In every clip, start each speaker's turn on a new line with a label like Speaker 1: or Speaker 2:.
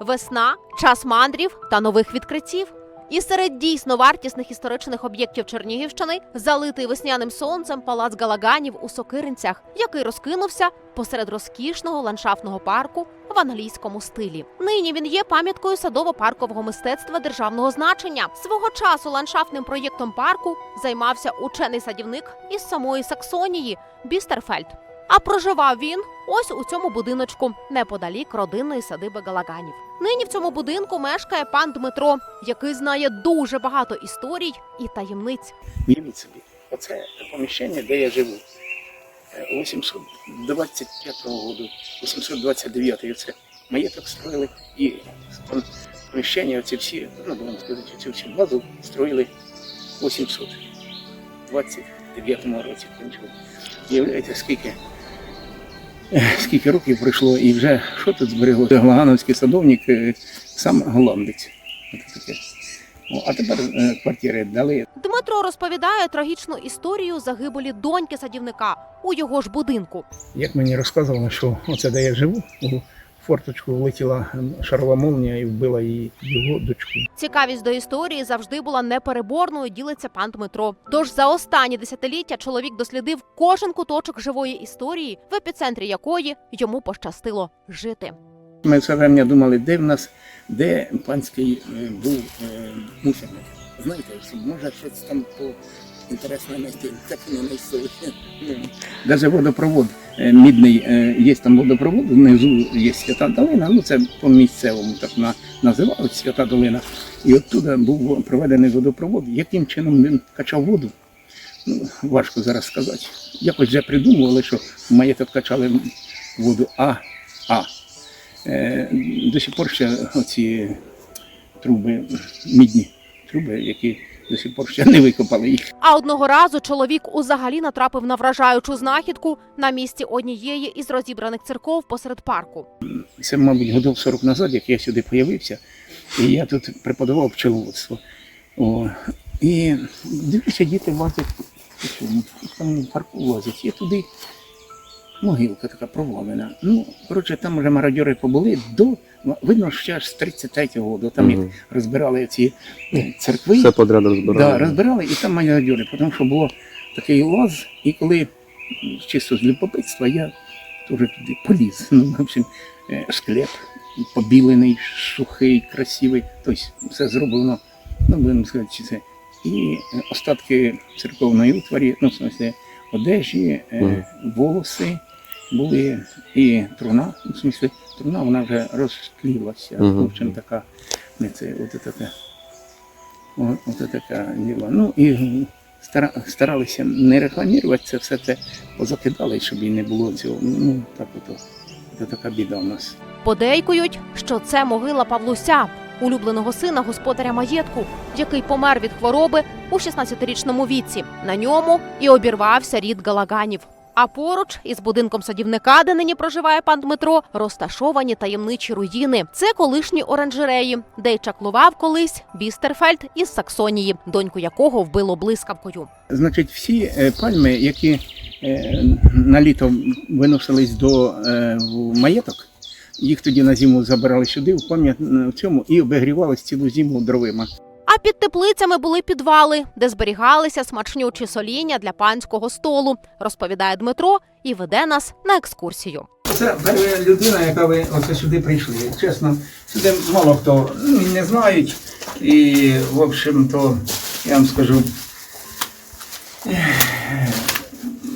Speaker 1: Весна, час мандрів та нових відкриттів. І серед дійсно вартісних історичних об'єктів Чернігівщини залитий весняним сонцем палац Галаганів у Сокиринцях, який розкинувся посеред розкішного ландшафтного парку в англійському стилі. Нині він є пам'яткою садово-паркового мистецтва державного значення. Свого часу ландшафтним проєктом парку займався учений садівник із самої Саксонії Бістерфельд. А проживав він ось у цьому будиночку неподалік родинної садиби Галаганів. Нині в цьому будинку мешкає пан Дмитро, який знає дуже багато історій і таємниць.
Speaker 2: Уявіть собі, оце поміщення, де я живу. Е, 825 року, 829 оце маєток строїли і поміщення, оці всі, ну будемо сказати, цю всю базу строїли в 829 році. Уявляєте, скільки, скільки років пройшло і вже що тут збереглося? Глагановський садовник, е, сам голландець. А тепер е, квартири дали
Speaker 1: Дмитро розповідає трагічну історію загибелі доньки садівника у його ж будинку.
Speaker 2: Як мені розказували, що оце де я живу, у форточку влетіла шарова молнія і вбила її його дочку.
Speaker 1: Цікавість до історії завжди була непереборною, ділиться пан Дмитро. Тож за останні десятиліття чоловік дослідив кожен куточок живої історії, в епіцентрі якої йому пощастило жити.
Speaker 2: Ми все время думали, де в нас, де панський е, був е, мусорник. Знаєте, що може щось там по інтересне знайти, так і не знайшли. Навіть водопровод е, мідний, е, є там водопровод, внизу є свята долина, ну це по місцевому так на, називали свята долина. І оттуда був проведений водопровод. Яким чином він качав воду? Ну, важко зараз сказати. Якось вже придумували, що в маєток качали воду А, А. Е, до сих пор ще оці труби, мідні труби, які до сих пор ще не викопали їх.
Speaker 1: А одного разу чоловік узагалі натрапив на вражаючу знахідку на місці однієї із розібраних церков посеред парку.
Speaker 2: Це, мабуть, годов 40 назад, як я сюди з'явився, і я тут преподавав пчеловодство. О, і дивлюся, діти лазять у цьому, там парку лазять. Я туди могилка така провалена. Ну, коротше, там вже мародьори побули до. Видно, що аж з 33-го року, там як
Speaker 3: Мгм.
Speaker 2: розбирали ці е, церкви.
Speaker 3: Все подряд розбирали.
Speaker 2: Да, розбирали, і там мародьори, тому що було такий лаз, і коли м, чисто з любопитства я теж туди поліз. Ну, в общем, е, склеп побілений, сухий, красивий. Тобто все зроблено, ну, будемо сказати, чи це. І е, остатки церковної утварі, ну, в смысле, одежі, е,
Speaker 3: Мгм.
Speaker 2: волоси були і труна, ну, в смысле, труна вона вже розтлілася.
Speaker 3: Мгм.
Speaker 2: В общем, така, не це, от така. От така діла. Ну і стара- старалися не рекламувати це все це, позакидали, щоб і не було цього. Ну, так ото. Це така біда у нас.
Speaker 1: Подейкують, що це могила Павлуся, улюбленого сина господаря маєтку, який помер від хвороби у 16-річному віці. На ньому і обірвався рід Галаганів. А поруч із будинком садівника, де нині проживає пан Дмитро, розташовані таємничі руїни. Це колишні оранжереї, де й чаклував колись Бістерфельд із Саксонії, доньку якого вбило блискавкою.
Speaker 2: Значить, всі е, пальми, які е, на літо виносились до е, маєток, їх тоді на зиму забирали сюди, в пам'ять цьому, і обігрівались цілу зиму дровима.
Speaker 1: Під теплицями були підвали, де зберігалися смачнючі соління для панського столу, розповідає Дмитро і веде нас на екскурсію.
Speaker 2: Це людина, яка ви оце сюди прийшли. Чесно, сюди мало хто ну, не знають. І, в общем-то, я вам скажу,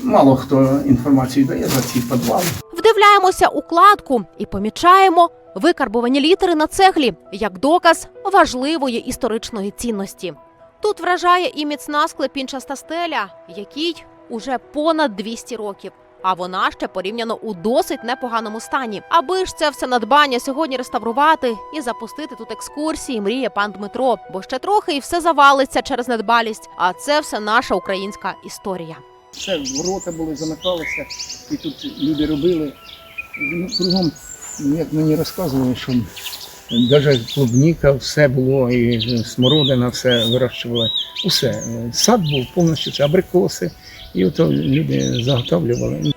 Speaker 2: мало хто інформацію дає за ці підвали.
Speaker 1: Вдивляємося у кладку і помічаємо викарбовані літери на цеглі як доказ важливої історичної цінності. Тут вражає і міцна склепінчаста стеля, якій уже понад 200 років. А вона ще порівняно у досить непоганому стані. Аби ж це все надбання сьогодні реставрувати і запустити тут екскурсії, мріє пан Дмитро, бо ще трохи і все завалиться через недбалість. А це все наша українська історія.
Speaker 2: Все ворота були, замикалися, і тут люди робили. Ну, кругом, як мені розказували, що навіть клубніка, все було, і смородина, все вирощували. Усе. Сад був повністю це абрикоси. І ото люди заготовлювали.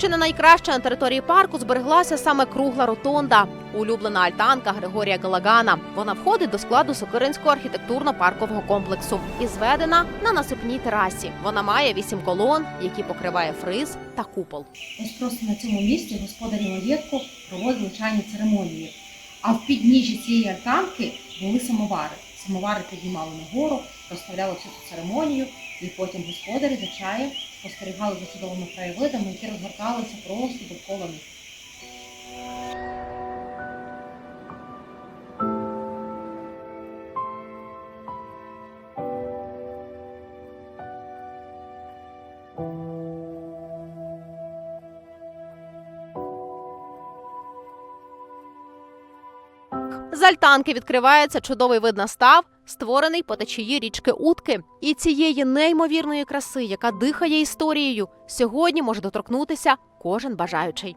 Speaker 1: Чи не найкраще на території парку збереглася саме кругла ротонда, улюблена альтанка Григорія Галагана. Вона входить до складу Сокиринського архітектурно-паркового комплексу і зведена на насипній терасі. Вона має вісім колон, які покриває фриз та купол.
Speaker 3: Ось просто на цьому місці господарі маєтку проводили чайні церемонії. А в підніжжі цієї альтанки були самовари. Самовари піднімали нагору, розставляли всю цю церемонію, і потім господарі за чаєм спостерігали за чудовими краєвидами, які розгорталися просто довкола них.
Speaker 1: З альтанки відкривається чудовий вид на став, створений по течії річки Утки. І цієї неймовірної краси, яка дихає історією, сьогодні може доторкнутися кожен бажаючий.